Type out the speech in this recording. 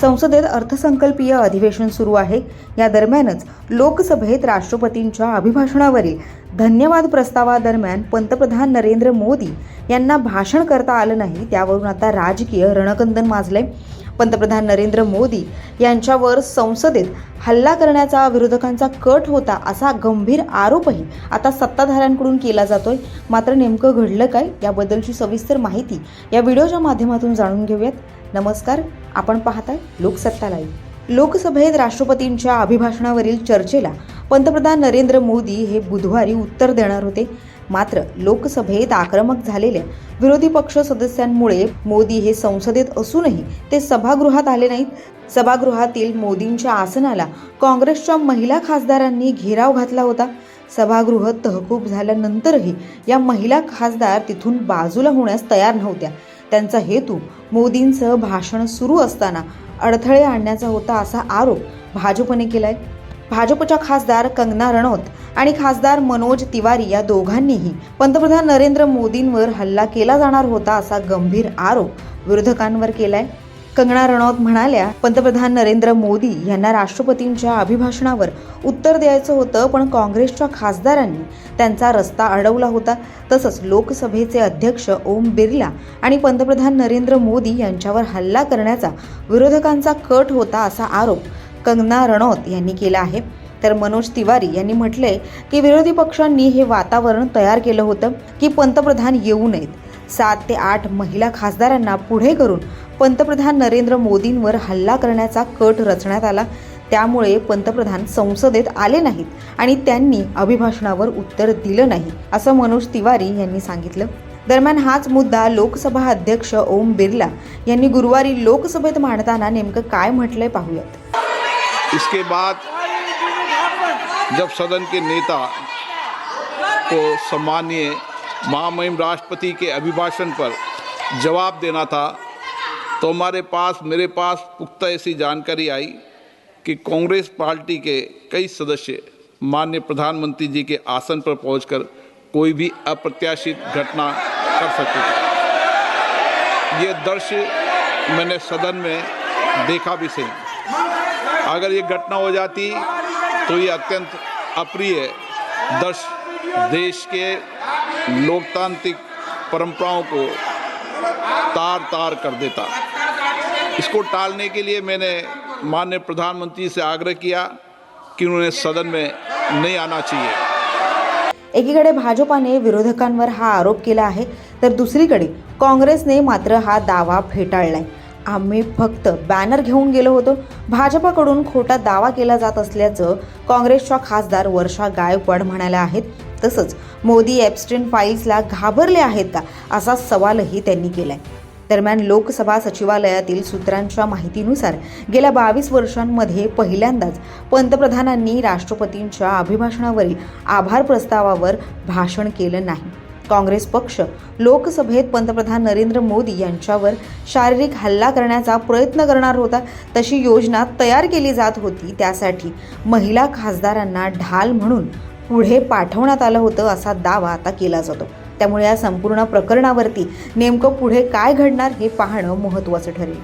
संसदेत अर्थसंकल्पीय अधिवेशन सुरू आहे. या दरम्यानच लोकसभेत राष्ट्रपतींच्या अभिभाषणावरील धन्यवाद प्रस्तावादरम्यान पंतप्रधान नरेंद्र मोदी यांना भाषण करता आलं नाही त्यावरून आता राजकीय रणकंदन माजलंय. पंतप्रधान नरेंद्र मोदी यांच्यावर संसदेत हल्ला करण्याचा विरोधकांचा कट होता असा गंभीर आरोपही आता सत्ताधाऱ्यांकडून केला जातोय. मात्र नेमकं घडलं काय याबद्दलची सविस्तर माहिती या व्हिडिओच्या माध्यमातून जाणून घेऊयात. नमस्कार आपण पाहताय लोकसत्ता लाईव्ह. लोकसभेत राष्ट्रपतींच्या अभिभाषणावरील चर्चेला पंतप्रधान नरेंद्र मोदी हे बुधवारी उत्तर देणार होते. मात्र लोकसभेत आक्रमक झालेल्या विरोधी पक्ष सदस्यांमुळे मोदी हे संसदेत असूनही ते सभागृहात आले नाहीत. सभागृहातील मोदींच्या आसनाला काँग्रेसच्या महिला खासदारांनी घेराव घातला होता. सभागृह तहकूब झाल्यानंतरही या महिला खासदार तिथून बाजूला होण्यास तयार नव्हत्या. त्यांचा हेतू मोदींचं भाषण सुरू असताना अडथळे आणण्याचा होता असा आरोप भाजपने केलाय. भाजपच्या खासदार कंगना रणौत आणि खासदार मनोज तिवारी या दोघांनीही पंतप्रधान नरेंद्र मोदींवर हल्ला केला जाणार होता असा गंभीर आरोप विरोधकांवर केलाय. कंगना रणौत म्हणाल्या पंतप्रधान नरेंद्र मोदी यांना राष्ट्रपतींच्या अभिभाषणावर उत्तर द्यायचं होतं पण काँग्रेसच्या खासदारांनी त्यांचा रस्ता अडवला होता. तसंच लोकसभेचे अध्यक्ष ओम बिर्ला आणि पंतप्रधान नरेंद्र मोदी यांच्यावर हल्ला करण्याचा विरोधकांचा कट होता असा आरोप कंगना रणौत यांनी केला आहे. तर मनोज तिवारी यांनी म्हटलंय की विरोधी पक्षांनी हे वातावरण तयार केलं होतं की पंतप्रधान येऊ नयेत. सात ते आठ महिला खासदारांना पुढे करून पंतप्रधान नरेंद्र मोदींवर हल्ला करण्याचा कट रचण्यात आला. त्यामुळे पंतप्रधान संसदेत आले नाहीत आणि त्यांनी अभिभाषणावर उत्तर दिलं नाही असं मनोज तिवारी यांनी सांगितलं. दरम्यान हाच मुद्दा लोकसभा अध्यक्ष ओम बिर्ला यांनी गुरुवारी लोकसभेत मांडताना नेमकं काय म्हटलंय पाहूयात. इसके बाद जब सदन के नेता को सम्मानीय महामहिम राष्ट्रपति के अभिभाषण पर जवाब देना था तो हमारे पास, मेरे पास पुख्ता ऐसी जानकारी आई कि कांग्रेस पार्टी के कई सदस्य माननीय प्रधानमंत्री जी के आसन पर पहुंचकर कोई भी अप्रत्याशित घटना कर सकते थे। ये दृश्य मैंने सदन में देखा भी सही। अगर ये घटना हो जाती तो ये अत्यंत अप्रिय दृश्य देश के लोकतांत्रिक परंपराओं को तार तार कर देता। इसको टालने के लिए मैंने माननीय प्रधानमंत्री से आग्रह किया कि उन्हें सदन में नहीं आना चाहिए। एकीकडे भाजपाने विरोधकांवर हा आरोप केला आहे, तर दुसरीकडे काँग्रेसने मात्र हा दावा फेटाळलाय. आम्ही फक्त बॅनर घेऊन गेलो होतो. भाजपाकडून खोटा दावा केला जात असल्याचं काँग्रेसच्या खासदार वर्षा गायकवाड म्हणाल्या आहेत. तसंच मोदी एपस्टिन फाईल्सला घाबरले आहेत का? असा सवालही त्यांनी केलाय. दरम्यान लोकसभा सचिवालयातील सूत्रांच्या माहितीनुसार गेल्या बावीस वर्षांमध्ये पहिल्यांदाच पंतप्रधानांनी राष्ट्रपतींच्या अभिभाषणावरील आभार प्रस्तावावर भाषण केलं नाही. काँग्रेस पक्ष लोकसभेत पंतप्रधान नरेंद्र मोदी यांच्यावर शारीरिक हल्ला करण्याचा प्रयत्न करणार होता. तशी योजना तयार केली जात होती. त्यासाठी महिला खासदारांना ढाल म्हणून पुढे पाठवण्यात आलं होतं असा दावा आता केला जातो. त्यामुळे या संपूर्ण प्रकरणावरती नेमकं पुढे काय घडणार हे पाहणं महत्त्वाचं ठरेल.